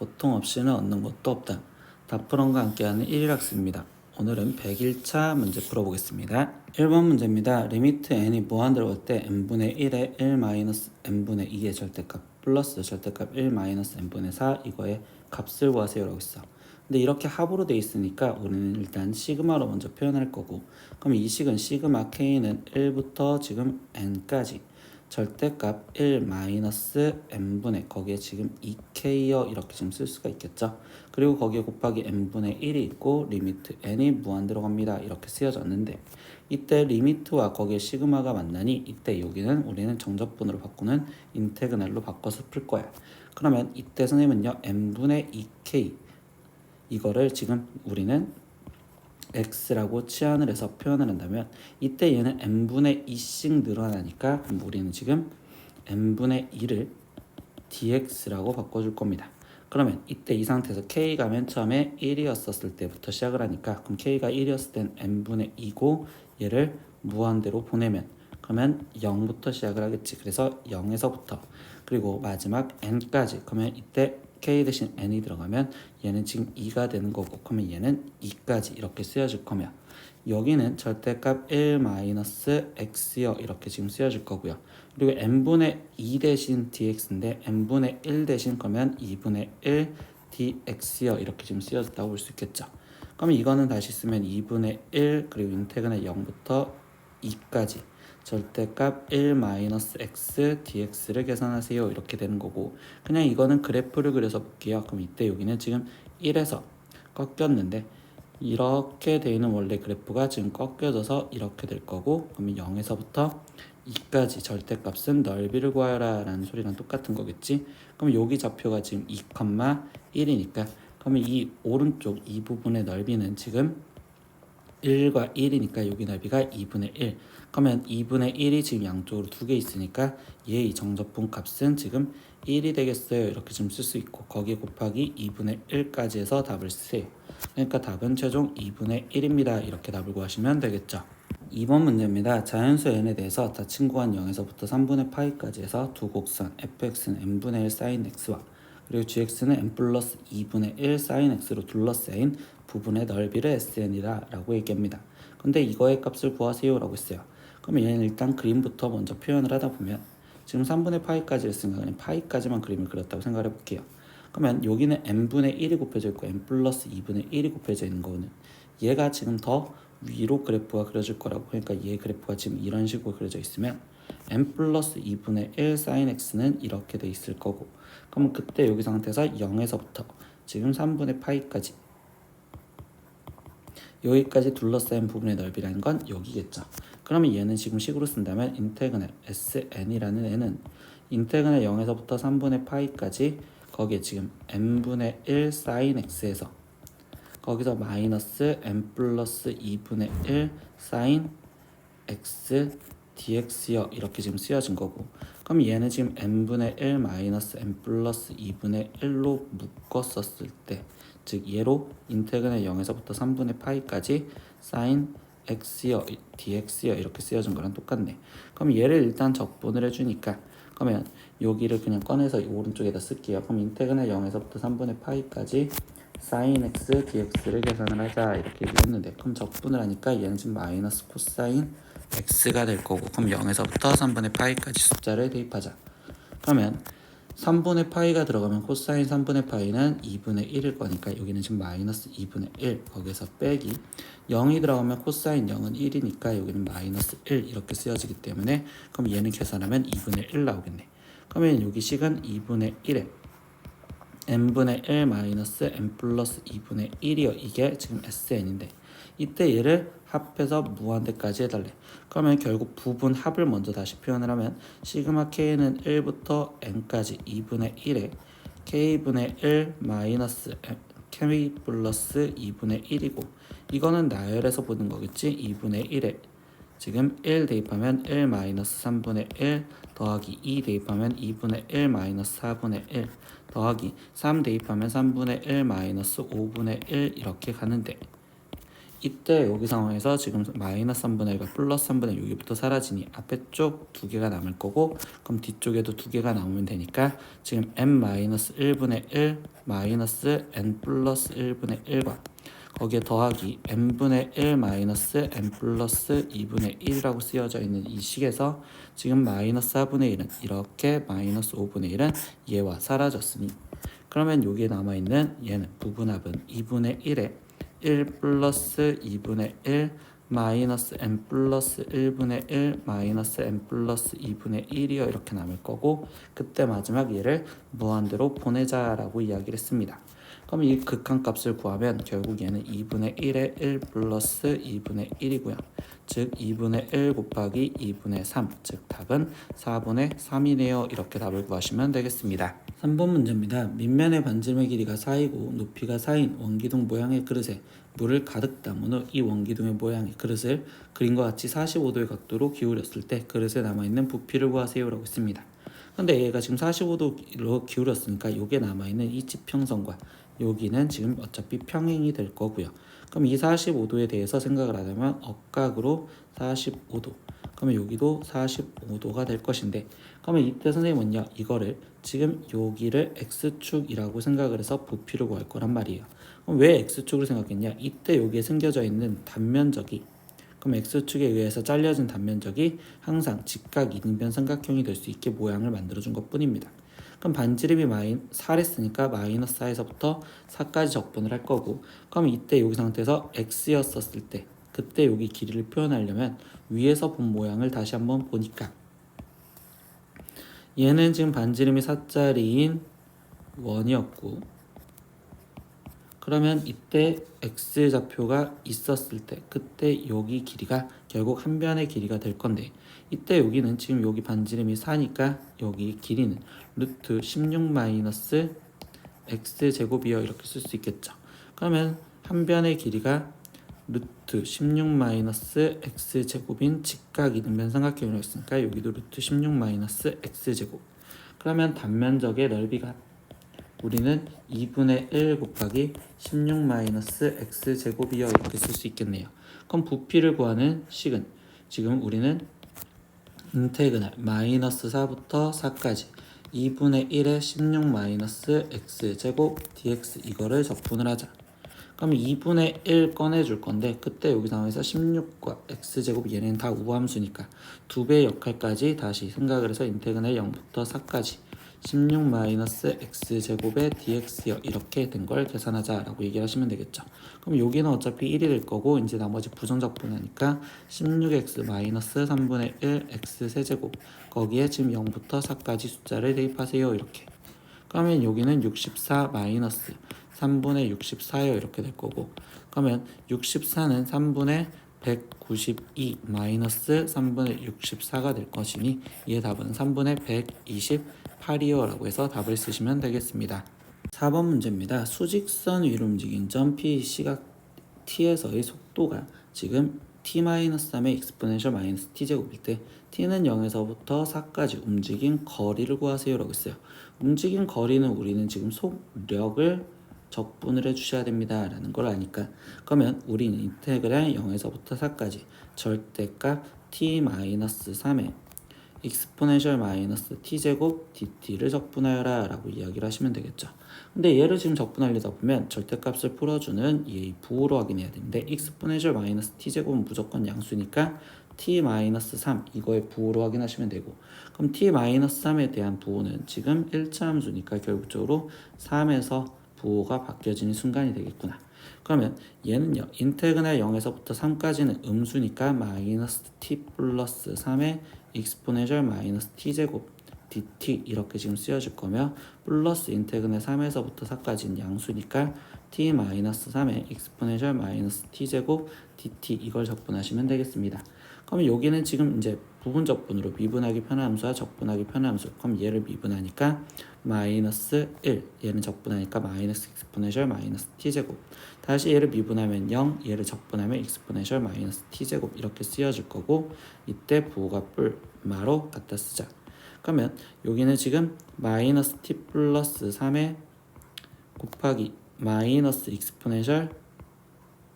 고통 없이는 얻는 것도 없다. 다프론과 함께하는 1일 학습입니다. 오늘은 100일차 문제 풀어보겠습니다. 1번 문제입니다. 리미트 n이 무한대로 갈때 n분의 1에 1 마이너스 n분의 2의 절대값 플러스 절대값 1 마이너스 n분의 4 이거의 값을 구하세요라고 있어. 근데 이렇게 합으로 돼 있으니까 우리는 일단 시그마로 먼저 표현할 거고 그럼 이 식은 시그마 k는 1부터 지금 n까지 절대값 1 마이너스 n분의 거기에 지금 2k여 이렇게 지금 쓸 수가 있겠죠. 그리고 거기에 곱하기 n분의 1이 있고 리미트 n이 무한대로 갑니다. 이렇게 쓰여졌는데 이때 리미트와 거기에 시그마가 만나니 이때 여기는 우리는 정적분으로 바꾸는 인테그널로 바꿔서 풀 거야. 그러면 이때 선생님은요 n분의 2k 이거를 지금 우리는 x라고 치환을 해서 표현을 한다면 이때 얘는 n분의 2씩 늘어나니까 우리는 지금 n분의 2를 dx라고 바꿔줄 겁니다. 그러면 이때 이 상태에서 k가 맨 처음에 1이었었을 때부터 시작을 하니까 그럼 k가 1이었을 땐 n분의 2고 얘를 무한대로 보내면 그러면 0부터 시작을 하겠지. 그래서 0에서부터 그리고 마지막 n까지 그러면 이때 k 대신 n이 들어가면 얘는 지금 2가 되는 거고 그러면 얘는 2까지 이렇게 쓰여질 거며 여기는 절대값 1 마이너스 x여 이렇게 지금 쓰여질 거고요. 그리고 n분의 2 대신 dx인데 n분의 1 대신 그러면 2분의 1 dx여 이렇게 지금 쓰여졌다고 볼 수 있겠죠. 그러면 이거는 다시 쓰면 2분의 1 그리고 인테그널 0부터 2까지 절대값 1 마이너스 x dx를 계산하세요. 이렇게 되는 거고. 그냥 이거는 그래프를 그려서 볼게요. 그럼 이때 여기는 지금 1에서 꺾였는데 이렇게 돼 있는 원래 그래프가 지금 꺾여져서 이렇게 될 거고 그러면 0에서부터 2까지 절대값은 넓이를 구하여라 라는 소리랑 똑같은 거겠지? 그럼 여기 좌표가 지금 2,1이니까 그러면 이 오른쪽 이 부분의 넓이는 지금 1과 1이니까 여기 넓이가 2분의 1 그러면 2분의 1이 지금 양쪽으로 두 개 있으니까 얘의 정적분 값은 지금 1이 되겠어요. 이렇게 좀 쓸 수 있고 거기에 곱하기 2분의 1까지 해서 답을 쓰세요. 그러니까 답은 최종 2분의 1입니다. 이렇게 답을 구하시면 되겠죠. 2번 문제입니다. 자연수 n에 대해서 구간 0에서부터 3분의 파이까지 해서 두 곡선 fx는 n분의 1 sin x와 그리고 gx는 n 플러스 2분의 1 sin x로 둘러싸인 부분의 넓이를 SN이다 라고 얘기합니다. 근데 이거의 값을 구하세요 라고 했어요. 그러면 얘는 일단 그림부터 먼저 표현을 하다 보면 지금 3분의 파이까지 했으니까 그냥 파이까지만 그림을 그렸다고 생각해 볼게요. 그러면 여기는 n분의 1이 곱해져 있고 n 플러스 2분의 1이 곱해져 있는 거는 얘가 지금 더 위로 그래프가 그려질 거라고 그러니까 얘 그래프가 지금 이런 식으로 그려져 있으면 n 플러스 2분의 1 sin x는 이렇게 돼 있을 거고 그러면 그때 여기 상태에서 0에서부터 지금 3분의 파이까지 여기까지 둘러싸인 부분의 넓이라는 건 여기겠죠. 그러면 얘는 지금 식으로 쓴다면 인테그널 sn이라는 애는 인테그널 0에서부터 3분의 파이까지 거기에 지금 n분의 1 sin x에서 거기서 마이너스 n 플러스 2분의 1 sin x dx여 이렇게 지금 쓰여진 거고. 그럼 얘는 지금 n분의 1 마이너스 n 플러스 2분의 1로 묶었었을 때 즉 얘로 인테그널 0에서부터 3분의 파이까지 sin x여 dx여 이렇게 쓰여진 거랑 똑같네. 그럼 얘를 일단 적분을 해주니까 그러면 여기를 그냥 꺼내서 오른쪽에다 쓸게요. 그럼 인테그널 0에서부터 3분의 파이까지 sin x dx를 계산을 하자. 이렇게 얘기했는데 그럼 적분을 하니까 얘는 지금 마이너스 코사인 x가 될 거고 그럼 0에서부터 3분의 파이까지 숫자를 대입하자. 그러면 3분의 파이가 들어가면 코사인 3분의 파이는 2분의 1일 거니까 여기는 지금 마이너스 2분의 1 거기에서 빼기. 0이 들어가면 코사인 0은 1이니까 여기는 마이너스 1 이렇게 쓰여지기 때문에 그럼 얘는 계산하면 2분의 1 나오겠네. 그러면 여기 식은 2분의 1에 n분의 1 마이너스 n 플러스 2분의 1이요. 이게 지금 sn인데 이때 얘를 합해서 무한대까지 해달래. 그러면 결국 부분 합을 먼저 다시 표현을 하면 시그마 k는 1부터 n까지 2분의 1에 k분의 1 마이너스 k 플러스 2분의 1이고 이거는 나열해서 보는 거겠지? 2분의 1에. 지금 1 대입하면 1 마이너스 3분의 1 더하기 2 대입하면 2분의 1 마이너스 4분의 1 더하기 3 대입하면 3분의 1 마이너스 5분의 1 이렇게 가는데 이때 여기 상황에서 지금 마이너스 3분의 1과 플러스 3분의 6 여기부터 사라지니 앞에 쪽 두 개가 남을 거고 그럼 뒤쪽에도 두 개가 남으면 되니까 지금 n 마이너스 1분의 1 마이너스 n 플러스 1분의 1과 거기에 더하기 n분의 1 마이너스 n 플러스 2분의 1이라고 쓰여져 있는 이 식에서 지금 마이너스 4분의 1은 이렇게 마이너스 5분의 1은 얘와 사라졌으니 그러면 여기에 남아있는 얘는 부분합은 2분의 1에 1 플러스 2분의 1 마이너스 n 플러스 1분의 1 마이너스 n 플러스 2분의 1이요 이렇게 남을 거고 그때 마지막 얘를 무한대로 보내자라고 이야기를 했습니다. 그럼 이 극한값을 구하면 결국 얘는 2분의 1에 1 플러스 2분의 1이고요. 즉 2분의 1 곱하기 2분의 3, 즉 답은 4분의 3이네요. 이렇게 답을 구하시면 되겠습니다. 3번 문제입니다. 밑면의 반지름의 길이가 4이고 높이가 4인 원기둥 모양의 그릇에 물을 가득 담은 후 이 원기둥의 모양의 그릇을 그림과 같이 45도의 각도로 기울였을 때 그릇에 남아있는 부피를 구하세요라고 했습니다. 근데 얘가 지금 45도로 기울였으니까 여기에 남아있는 이 지평선과 여기는 지금 어차피 평행이 될 거고요. 그럼 이 45도에 대해서 생각을 하자면 억각으로 45도. 그러면 여기도 45도가 될 것인데 그러면 이때 선생님은요 이거를 지금 여기를 x축이라고 생각을 해서 부피를 구할 거란 말이에요. 그럼 왜 x축을 생각했냐? 이때 여기에 생겨져 있는 단면적이 그럼 x축에 의해서 잘려진 단면적이 항상 직각 이등변 삼각형이 될 수 있게 모양을 만들어준 것 뿐입니다. 그럼 반지름이 마인 4랬으니까 마이너스 4에서부터 4까지 적분을 할 거고 그럼 이때 여기 상태에서 x였었을 때 그때 여기 길이를 표현하려면 위에서 본 모양을 다시 한번 보니까 얘는 지금 반지름이 4짜리인 원이었고 그러면 이때 x 좌표가 있었을 때 그때 여기 길이가 결국 한 변의 길이가 될 건데 이때 여기는 지금 여기 반지름이 4니까 여기 길이는 루트 16 마이너스 x 제곱이요 이렇게 쓸 수 있겠죠. 그러면 한 변의 길이가 루트 16 마이너스 x 제곱인 직각 이 등변 삼각형이었으니까 여기도 루트 16 마이너스 x 제곱. 그러면 단면적의 넓이가 우리는 2분의 1 곱하기 16 마이너스 x 제곱이요 이렇게 쓸 수 있겠네요. 그럼 부피를 구하는 식은 지금 우리는 인테그랄 마이너스 4부터 4까지 2분의 1에 16 마이너스 x 제곱 dx 이거를 적분을 하자. 그럼 2분의 1 꺼내줄 건데 그때 여기 상황에서 16과 x제곱 얘는 다 우함수니까 두 배의 역할까지 다시 생각을 해서 인테그랄 0부터 4까지 16 마이너스 x제곱의 dx요 이렇게 된 걸 계산하자 라고 얘기를 하시면 되겠죠. 그럼 여기는 어차피 1이 될 거고 이제 나머지 부정적분하니까 16x 마이너스 3분의 1 x 세제곱 거기에 지금 0부터 4까지 숫자를 대입하세요 이렇게. 그러면 여기는 64 마이너스 3분의 64요. 이렇게 될 거고. 그러면 64는 3분의 192 마이너스 3분의 64가 될 것이니 이의 답은 3분의 128이요 라고 해서 답을 쓰시면 되겠습니다. 4번 문제입니다. 수직선 위로 움직인 점 P 시각 T에서의 속도가 지금 T-3의 익스포넨셜 마이너스 T제곱일 때 T는 0에서부터 4까지 움직인 거리를 구하세요 라고 했어요. 움직인 거리는 우리는 지금 속력을 적분을 해주셔야 됩니다. 라는 걸 아니까 그러면 우리는 인테그랄 0에서부터 4까지 절대값 t-3에 익스포넨셜 마이너스 t제곱 dt를 적분하여라 라고 이야기를 하시면 되겠죠. 근데 얘를 지금 적분하려다 보면 절대값을 풀어주는 이 부호로 확인해야 되는데 익스포넨셜 마이너스 t제곱은 무조건 양수니까 t-3 이거의 부호로 확인하시면 되고 그럼 t-3에 대한 부호는 지금 1차 함수니까 결국적으로 3에서 부호가 바뀌어지는 순간이 되겠구나. 그러면 얘는요. 인테그랄 0에서부터 3까지는 음수니까 마이너스 t 플러스 3의 익스포네셜 마이너스 t제곱 dt 이렇게 지금 쓰여질 거며 플러스 인테그랄 3에서부터 4까지는 양수니까 t 마이너스 3의 익스포네셜 마이너스 t제곱 dt 이걸 적분하시면 되겠습니다. 그럼 여기는 지금 이제 부분 적분으로 미분하기 편한 함수와 적분하기 편한 함수. 그럼 얘를 미분하니까 마이너스 1 얘는 적분하니까 마이너스 익스포네셜 마이너스 t제곱. 다시 얘를 미분하면 0 얘를 적분하면 익스포네셜 마이너스 t제곱. 이렇게 쓰여질 거고 이때 부호가 뿔마로 갖다 쓰자. 그러면 여기는 지금 마이너스 t 플러스 3에 곱하기 마이너스 익스포네셜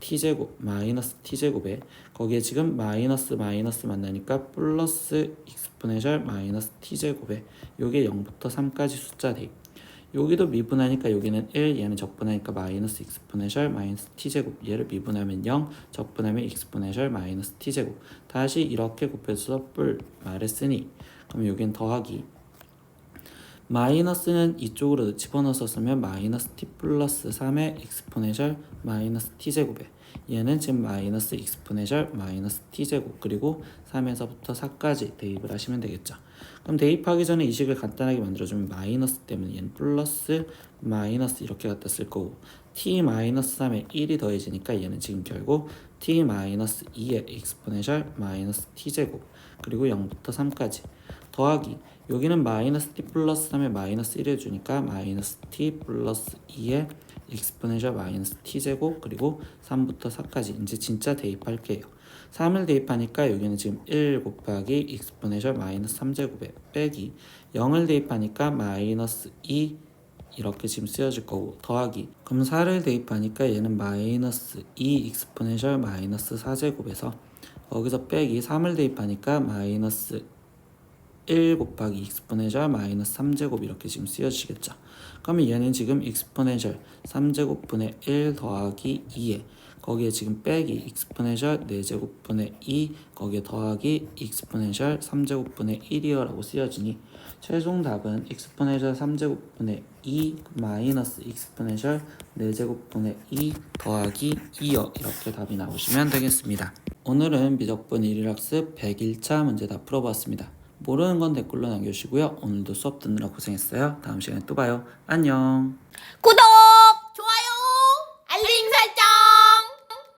t제곱 마이너스 t제곱에 거기에 지금 마이너스 마이너스 만나니까 플러스 익스포네셜 마이너스 t제곱에 요게 0부터 3까지 숫자 대입 여기도 미분하니까 여기는 1 얘는 적분하니까 마이너스 익스포네셜 마이너스 t제곱. 얘를 미분하면 0 적분하면 익스포네셜 마이너스 t제곱. 다시 이렇게 곱해서 뿔 말했으니 그럼 여기는 더하기 마이너스는 이쪽으로 집어넣어서 쓰면 마이너스 t 플러스 3의 익스포네셜 마이너스 t제곱에. 얘는 지금 마이너스 익스포네셜 마이너스 t제곱 그리고 3에서부터 4까지 대입을 하시면 되겠죠. 그럼 대입하기 전에 이 식을 간단하게 만들어주면 마이너스 때문에 얘는 플러스 마이너스 이렇게 갖다 쓸 거고 t 마이너스 3에 1이 더해지니까 얘는 지금 결국 t 마이너스 2의 익스포네셜 마이너스 t제곱 그리고 0부터 3까지 더하기. 여기는 마이너스 t 플러스 3에 마이너스 1 해주니까 마이너스 t 플러스 2의 익스포네셜 마이너스 t제곱 그리고 3부터 4까지 이제 진짜 대입할게요. 3을 대입하니까 여기는 지금 1 곱하기 익스포네셜 마이너스 3제곱에 빼기. 0을 대입하니까 마이너스 2 이렇게 지금 쓰여질 거고 더하기. 그럼 4를 대입하니까 얘는 마이너스 2 익스포네셜 마이너스 4제곱에서 거기서 빼기. 3을 대입하니까 마이너스 1 곱하기 익스포네셜 마이너스 3제곱 이렇게 지금 쓰여지겠죠. 그러면 얘는 지금 익스포네셜 3제곱분의 1 더하기 2에 거기에 지금 빼기 익스포네셜 4제곱분의 2 거기에 더하기 익스포네셜 3제곱분의 1이어라고 쓰여지니 최종 답은 익스포네셜 3제곱분의 2 마이너스 익스포네셜 4제곱분의 2 더하기 2여 이렇게 답이 나오시면 되겠습니다. 오늘은 미적분 1일학습 101차 문제 다 풀어봤습니다. 모르는 건 댓글로 남겨주시고요. 오늘도 수업 듣느라 고생했어요. 다음 시간에 또 봐요. 안녕. 구독!